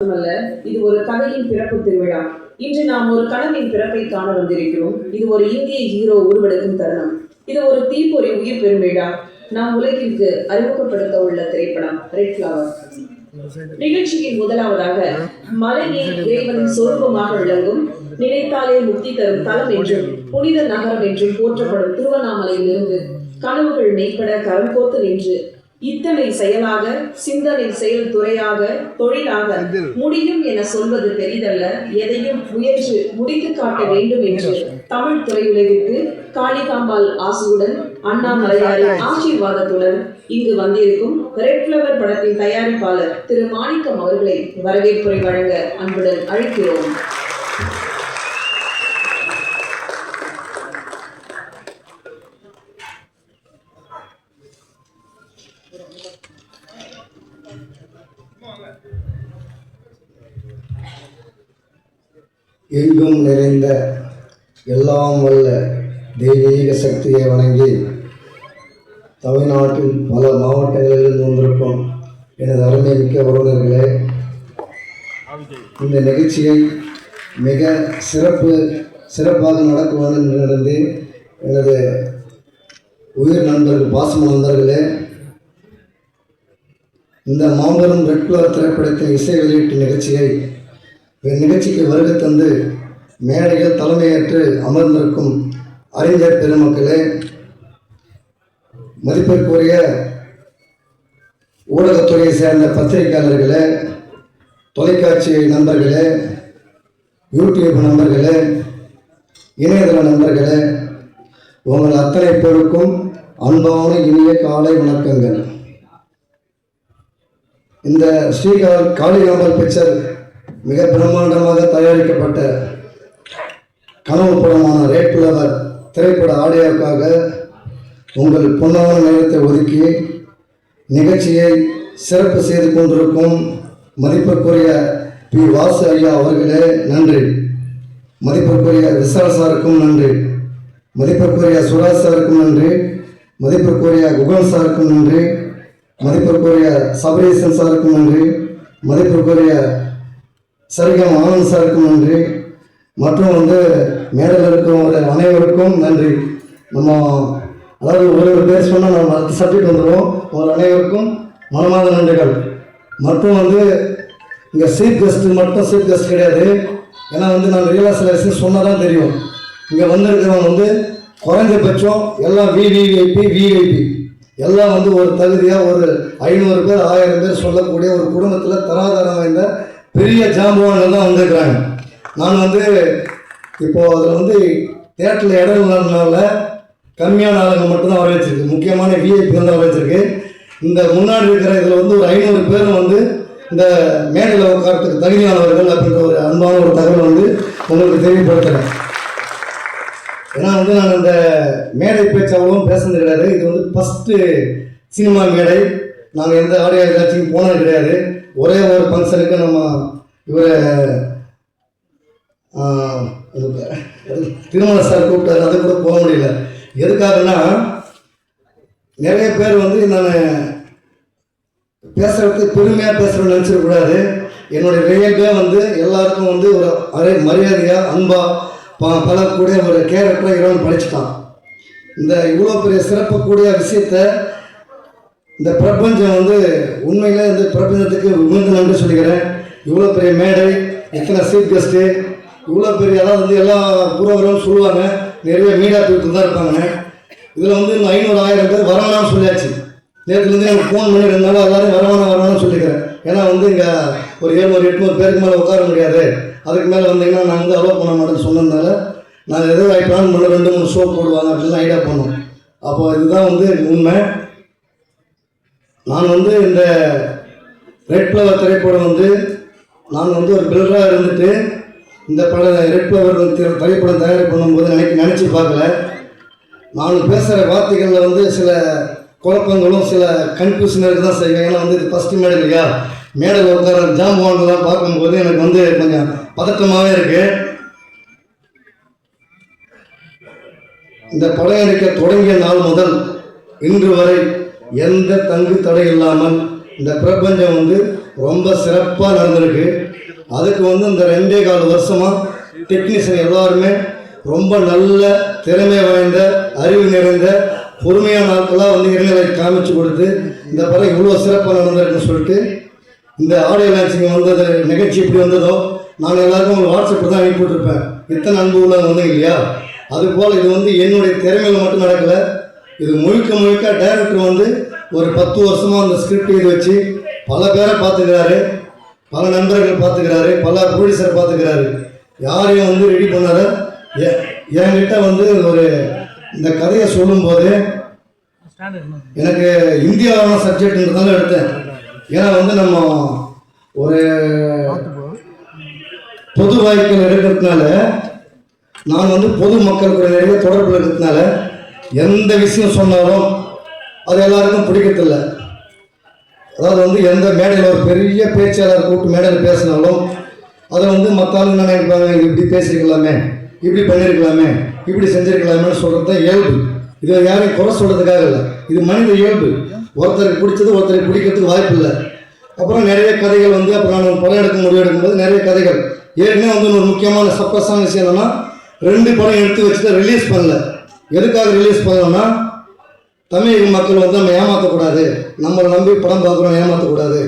மட்டுமல்ல இது ஒரு கதையின் பிறப்பு திருவிழா. இன்று நாம் ஒரு கனவின் பிறப்பை காண வந்திருக்கிறோம். இது ஒரு இந்திய ஹீரோ உருவெடுக்கும் தருணம். இது ஒரு தீப்பொறி உயிர் பெறும் விழா. நாம் உலகிற்கு அறிமுகப்படுத்த உள்ள திரைப்படம் ரெட் ஃபிளவர் நிகழ்ச்சியின் முதலாவதாக மலையே இறைவன் சொரூபமாக விளங்கும் நினைத்தாலே முக்தி தரும் தலம் என்றும் புனித நகரம் என்றும் போற்றப்படும் திருவண்ணாமலையிலிருந்து கனவுகள் மெய்ப்பட கரம் கோத்து நின்று இத்தனை செயலாக சிந்தனை செயல் துறையாக தொழிலாக முடியும் என சொல்வது பெரிதல்ல. எதையும் முயன்று முடித்து காட்ட வேண்டும் என்று தமிழ் திரையுலகிற்கு காளிகாம்பாள் ஆசியுடன் அண்ணாமலையாரின் ஆசீர்வாதத்துடன் இங்கு வந்திருக்கும் ரெட் ஃபிளவர் படத்தின் தயாரிப்பாளர் திரு மாணிக்கம் அவர்களை வரவேற்புரை வழங்க அன்புடன் அழைக்கிறோம். எங்கும் நிறைந்த எல்லாம் வல்ல தெய்வீக சக்தியை வணங்கி தமிழ்நாட்டில் பல மாவட்டங்களிலிருந்து வந்திருக்கும் எனது அருமை மிக்க உறவினர்களே இந்த நிகழ்ச்சியை மிக சிறப்பு சிறப்பாக நடக்க வேண்டும் என்று நடந்து எனது உயிர் நண்பர்கள் பாசம் நண்பர்களே இந்த மாபெரும் ரெட் கலர் திரைப்படத்தின் இசை வெளியீட்டு நிகழ்ச்சியை இந்நிகழ்ச்சிக்கு வருகை தந்து மேடையில் தலைமையேற்று அமர்ந்திருக்கும் அறிஞர் பெருமக்களே மதிப்பிற்குரிய ஊடகத்துறையை சேர்ந்த பத்திரிகையாளர்களே தொலைக்காட்சி நண்பர்களே யூடியூப் நண்பர்களே இணையதள நண்பர்களே உங்கள் அத்தனை பேருக்கும் அன்பான இனிய காலை வணக்கங்கள். இந்த ஸ்ரீகால் காளிகாமல் பிக்சர் மிக பிரம்மாண்டமாக தயாரிக்கப்பட்ட கனவு படமான ரேட் லவர் திரைப்பட ஆடியோக்காக உங்கள் பொன்னான நேரத்தை ஒதுக்கி நிகழ்ச்சியை சிறப்பு செய்து கொண்டிருக்கும் மதிப்பிற்குரிய பி. வாசு ஐயா அவர்களே நன்றி. மதிப்பிற்குரிய விசால் சாருக்கும் நன்றி. மதிப்பிற்குரிய சுராஜ் சாருக்கும் நன்றி. மதிப்பிற்குரிய குகன் சாருக்கும் நன்றி. மதிப்பிற்குரிய சபரீசன் சாருக்கும் நன்றி. மதிப்பிற்குரிய சரிகம் ஆனந்த் சாருக்கும் நன்றி. மற்றும் வந்து மேடையில் இருக்கிறவங்க அனைவருக்கும் நன்றி. நம்ம அதாவது ஒரு ஒரு பேர் சொன்னால் நம்ம அடுத்த சப்ஜெக்ட் வந்துடுவோம் உங்கள் அனைவருக்கும் மனமார்ந்த நன்றிகள். மற்றும் வந்து இங்கே சீஃப் கெஸ்ட் மட்டும் சீஃப் கெஸ்ட் கிடையாது. ஏன்னா வந்து நான் ரியலாக சொன்னால் தான் தெரியும். இங்கே வந்திருக்கிறவங்க வந்து குறைஞ்சபட்சம் எல்லாம் விவிஐபி விஐபி எல்லாம் வந்து ஒரு தகுதியாக ஒரு ஐநூறு பேர் ஆயிரம் பேர் சொல்லக்கூடிய ஒரு குடும்பத்தில் தராதரம் வாய்ந்த பெரிய ஜாம்பவான்கள் தான் வந்திருக்கிறாங்க. நான் வந்து இப்போது அதில் வந்து தேட்டரில் இடம் இல்லாதனால கம்மியான ஆளுங்க மட்டும்தான் வர வச்சிருக்கு முக்கியமான விஐபி தான் வர வச்சிருக்கு இந்த முன்னாடி இருக்கிற இதில் வந்து ஒரு ஐநூறு பேரும் வந்து இந்த மேடையில் உட்காரத்துக்கு தகுதியானவர்கள் அப்படின்ற ஒரு அன்பான ஒரு தகவல் வந்து உங்களுக்கு தெரியப்படுத்துகிறேன் ஏன்னா வந்து நான் இந்த மேடை பேச்சு அவ்வளவும் பேசுனது கிடையாது. இது வந்து ஃபஸ்ட்டு சினிமா மேடை. நாங்கள் எந்த ஆடியோ காட்சிக்கும் போனது கிடையாது. ஒரே ஒரு ஃபங்க்ஷனுக்கு நம்ம இவரை திருமண சார் கூப்பிட்டாரு அது கூட போக முடியல. எதுக்காகன்னா நிறைய பேர் வந்து நான் பேசுகிறதுக்கு பெருமையாக பேசுகிறேன்னு நினச்சிடக்கூடாது என்னுடைய ரியல்வே வந்து எல்லாருக்கும் வந்து ஒரு அரை மரியாதையாக அன்பாக ப பழக்கூடிய ஒரு கேரக்டராக இறைவன் படிச்சுட்டான். இந்த இவ்வளோ பெரிய சிறப்பக்கூடிய விஷயத்த இந்த பிரபஞ்சம் வந்து உண்மையில் இந்த பிரபஞ்சத்துக்கு உணர்ந்து நன்றி சொல்லிக்கிறேன் இவ்வளோ பெரிய மேடை எத்தனை சீஃப் கெஸ்ட்டு இவ்வளோ பெரிய அதாவது வந்து எல்லா பூர்வரும் சொல்லுவாங்க. நிறைய மீடியா பீப்புள் தான் இருப்பாங்க. இதில் வந்து இன்னும் ஐநூறு ஆயிரம் பேர் வரவேணாம்னு சொல்லியாச்சு. நேற்றுலேருந்து எனக்கு ஃபோன் பண்ணி ரெண்டு நாள் எல்லாரும் வரவேணாம் வரவேணாம்னு சொல்லிக்கிறேன். ஏன்னா வந்து இங்கே ஒரு ஏழ்நூறு எட்நூறு பேருக்கு மேலே உட்கார முடியாது. அதுக்கு மேலே வந்தீங்கன்னா நான் வந்து அலோவ் பண்ண மாட்டேன்னு சொன்னதுனால நாங்கள் எதோ பிளான் பண்ண ரெண்டு மூணு ஷோ போடுவாங்க அப்படின்னு ஐடியா பண்ணோம். அப்போ இதுதான் வந்து உண்மை. நான் வந்து இந்த ரெட் ஃப்ளவர் திரைப்படம் வந்து நான் வந்து ஒரு பில்டராக இருந்துட்டு இந்த படம் ரெட் ஃப்ளவர் திரைப்படம் தயார் பண்ணும்போது நினைக்க நினச்சி பார்க்கல. நான் பேசுகிற வார்த்தைகளில் வந்து சில குழப்பங்களும் சில கன்ஃபியூஷன் இருக்க தான் செய்வேன். ஏன்னா வந்து இது ஃபஸ்ட்டு மேடை இல்லையா? மேடையில் உட்கார ஜாம்பவான்கள்லாம் பார்க்கும்போது எனக்கு வந்து கொஞ்சம் பதட்டமாகவே இருக்குது இந்த படம் எடுக்க தொடங்கிய நாள் முதல் இன்று வரை எந்த தங்கு தடை இல்லாமல் இந்த பிரபஞ்சம் வந்து ரொம்ப சிறப்பாக நடந்திருக்கு. அதுக்கு வந்து இந்த ரெண்டே கால் வருஷமாக டெக்னீஷியன் எல்லாருமே ரொம்ப நல்ல திறமை வாய்ந்த அறிவு நிறைந்த பொறுமையான ஆட்களாக வந்து இளைஞரை காமிச்சு கொடுத்து இந்த படம் இவ்வளோ சிறப்பாக நடந்திருக்குன்னு சொல்லிட்டு இந்த ஆடியோ லான்ச்சிங் வந்தது நிகழ்ச்சி எப்படி வந்ததோ நான் எல்லாருக்கும் ஒரு வாட்ஸ்அப்பில் தான் அனுப்பிவிட்டுருப்பேன் இத்தனை அன்பு உள்ளவங்க வந்து இல்லையா? அதுபோல் இது வந்து என்னுடைய திறமையில் மட்டும் நடக்கலை. இது முழுக்க முழுக்க டைரக்டர் வந்து ஒரு பத்து வருஷமாக அந்த ஸ்கிரிப்ட் இது வச்சு பல பேரை பார்த்துக்கிறாரு பல நண்பர்கள் பார்த்துக்கிறாரு பல ப்ரொடியூசர் பார்த்துக்கிறாரு. யாரையும் வந்து ரெடி பண்ணாத என்கிட்ட வந்து ஒரு இந்த கதையை சொல்லும்போது எனக்கு இந்தியாவான சப்ஜெக்ட்ன்றதால எடுத்தேன். ஏன்னா வந்து நம்ம ஒரு பொது வாய்ப்புகள் எடுக்கிறதுனால நான் வந்து பொது மக்களுக்கு நிறைய தொடர்பில் இருக்கிறதுனால எந்த விஷயம் சொன்னாலும் அது எல்லாருக்கும் பிடிக்கிறதில்ல. அதாவது வந்து எந்த மேடையில் ஒரு பெரிய பேச்சாளர் கூப்பிட்டு மேடையில் பேசினாலும் அதை வந்து மற்ற ஆளுங்க என்ன நினைப்பாங்க? இது இப்படி பேசியிருக்கலாமே இப்படி பண்ணியிருக்கலாமே இப்படி செஞ்சிருக்கலாமேன்னு சொல்கிறது தான் இயல்பு. இது யாரையும் குறை சொல்கிறதுக்காக இல்லை. இது மனித இயல்பு. ஒருத்தருக்கு பிடிச்சது ஒருத்தருக்கு பிடிக்கிறதுக்கு வாய்ப்பு இல்லை. அப்புறம் நிறைய கதைகள் வந்து அப்புறம் நான் படம் எடுக்க முடிவு எடுக்கும்போது நிறைய கதைகள். ஏற்கனவே வந்து ஒரு முக்கியமான சப்பஸான விஷயம் என்னன்னா ரெண்டு படம் எடுத்து வச்சுட்டு ரிலீஸ் பண்ணல. எதுக்காக ரிலீஸ் பண்ணலன்னா தமிழக மக்கள் வந்து நம்ம ஏமாற்றக்கூடாது நம்மளை நம்பி படம் பார்க்குறோம் ஏமாற்றக்கூடாது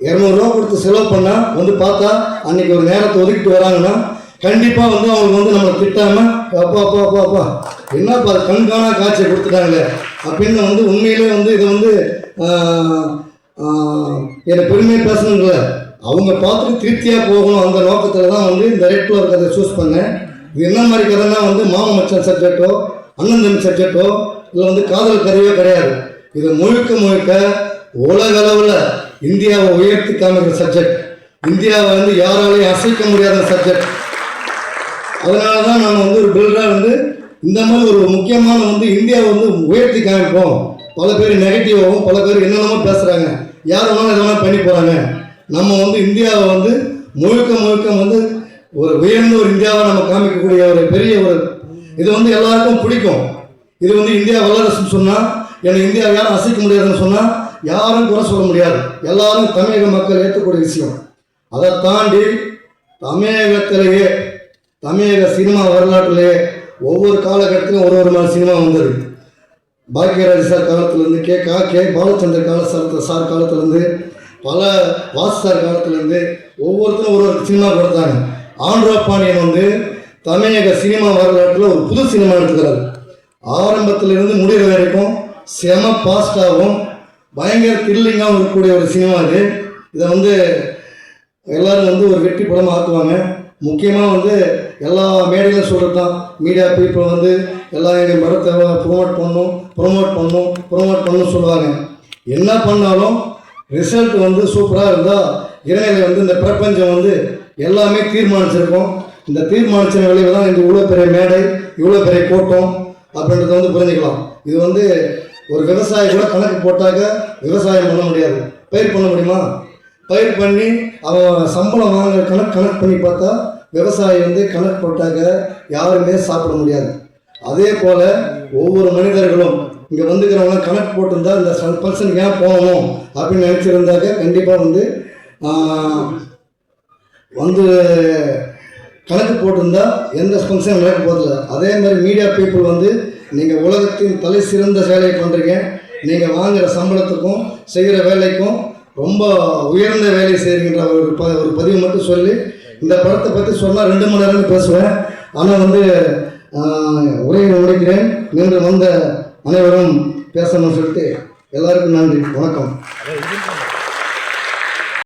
இரநூறுவா கொடுத்து செலவு பண்ணால் வந்து பார்த்தா அன்னைக்கு ஒரு நேரத்தை ஒதுக்கிட்டு வராங்கன்னா கண்டிப்பாக வந்து அவங்களுக்கு வந்து நம்மளை திட்டாமல் அப்பா அப்பா அப்பா அப்பா என்னப்பா கண்காணா காட்சியை கொடுத்துட்டாங்களே அப்படின்னு வந்து உண்மையிலே வந்து இது வந்து என்னை பெருமையை பேசணுங்கள அவங்க பார்த்துட்டு திருப்தியாக போகணும் அந்த நோக்கத்தில் தான் வந்து இந்த ரெட் கலர் கதை சூஸ் பண்ணேன். இது என்ன மாதிரி கதைன்னா வந்து மாம மச்சான் சப்ஜெக்டோ அண்ணன் தம்பி சப்ஜெக்டோ இல்லை வந்து காதல் கதையோ கிடையாது. இது முழுக்க முழுக்க உலக அளவில் இந்தியாவை உயர்த்தி காமிக்கிற சப்ஜெக்ட் இந்தியாவை வந்து யாராலையும் அசைக்க முடியாத சப்ஜெக்ட் அதனால தான் நாங்கள் வந்து ஒரு பில்டராக வந்து இந்த மாதிரி ஒரு முக்கியமான வந்து இந்தியாவை வந்து உயர்த்தி காமிப்போம். பல பேர் நெகட்டிவாகவும் பல பேர் என்னென்னமோ பேசுகிறாங்க யார் வேணாலும் எது பண்ணி போகிறாங்க நம்ம வந்து இந்தியாவை வந்து முழுக்க முழுக்க வந்து ஒரு உயர்ந்த ஒரு இந்தியாவை நம்ம காமிக்கக்கூடிய ஒரு பெரிய ஒரு இது வந்து எல்லாருக்கும் பிடிக்கும். இது வந்து இந்தியா வல்லரசுன்னு சொன்னால் எனக்கு இந்தியா யாரும் அசைக்க முடியாதுன்னு சொன்னால் யாரும் குறை சொல்ல முடியாது. எல்லாரும் தமிழக மக்கள் ஏற்றக்கூடிய விஷயம். அதை தாண்டி தமிழகத்திலேயே தமிழக சினிமா வரலாற்றிலேயே ஒவ்வொரு காலகட்டத்திலும் ஒரு ஒரு மாதிரி சினிமா வந்தது. பாக்கியராஜ் சார் காலத்துலேருந்து கே கா கே பாலச்சந்தர் கால சார் சார் காலத்துலேருந்து பல வாசு சார் காலத்துலேருந்து ஒவ்வொருத்தரும் ஒரு ஒரு சினிமா கொடுத்தாங்க. ஆண்ட்ரா பாண்டியன் வந்து தமிழக சினிமா வரலாற்றில் ஒரு புது சினிமா எடுத்துக்கிறார் ஆரம்பத்திலிருந்து முடிகிற வரைக்கும் செம பாஸ்டாகவும் பயங்கர த்ரில்லிங்காகவும் இருக்கக்கூடிய ஒரு சினிமா இது இதை வந்து எல்லோரும் வந்து ஒரு வெற்றி படமாக ஆக்குவாங்க. முக்கியமாக வந்து எல்லா மேடையிலும் சொல்கிறது தான் மீடியா பீப்புள் வந்து எல்லா எங்கள் படத்தை ப்ரொமோட் பண்ணும் ப்ரொமோட் பண்ணும் ப்ரொமோட் பண்ணணும் சொல்லுவாங்க. என்ன பண்ணாலும் ரிசல்ட் வந்து சூப்பராக இருந்தால் இளைஞர்கள் வந்து இந்த பிரபஞ்சம் வந்து எல்லாமே தீர்மானிச்சிருக்கோம். இந்த தீர்மானிச்ச விளைவு தான் இந்த இவ்வளோ பெரிய மேடை இவ்வளோ பெரிய கூட்டம் அப்படின்றத வந்து புரிஞ்சுக்கலாம். இது வந்து ஒரு விவசாயி கூட கணக்கு போட்டாக்க விவசாயம் பண்ண முடியாது. பயிர் பண்ண முடியுமா? பயிர் பண்ணி அவன் சம்பளம் வாங்குற கணக்கு கணக்கு பண்ணி பார்த்தா விவசாயி வந்து கணக்கு போட்டாக்க யாருமே சாப்பிட முடியாது. அதே போல் ஒவ்வொரு மனிதர்களும் இங்கே வந்துக்கிறவங்க கணக்கு போட்டிருந்தா இந்த பர்சன் ஏன் போகணும் அப்படின்னு நினச்சிருந்தாக்க கண்டிப்பாக வந்து வந்து கணக்கு போட்டிருந்தா எந்த ஃபங்க்ஷன் நடக்க போதில்லை அதே மாதிரி மீடியா பீப்புள் வந்து நீங்கள் உலகத்தின் தலை சிறந்த வேலையை பண்ணுறீங்க நீங்கள் வாங்குகிற சம்பளத்துக்கும் செய்கிற வேலைக்கும் ரொம்ப உயர்ந்த வேலை செய்கிறீங்கன்ற ஒரு ப ஒரு பதிவு மட்டும் சொல்லி இந்த படத்தை பற்றி சொன்னால் ரெண்டு மணி நேரம் பேசுவேன். ஆனால் வந்து உரையை முடிக்கிறேன். நீங்கள் வந்த அனைவரும் பேசணும்னு சொல்லிட்டு எல்லாருக்கும் நன்றி. வணக்கம்.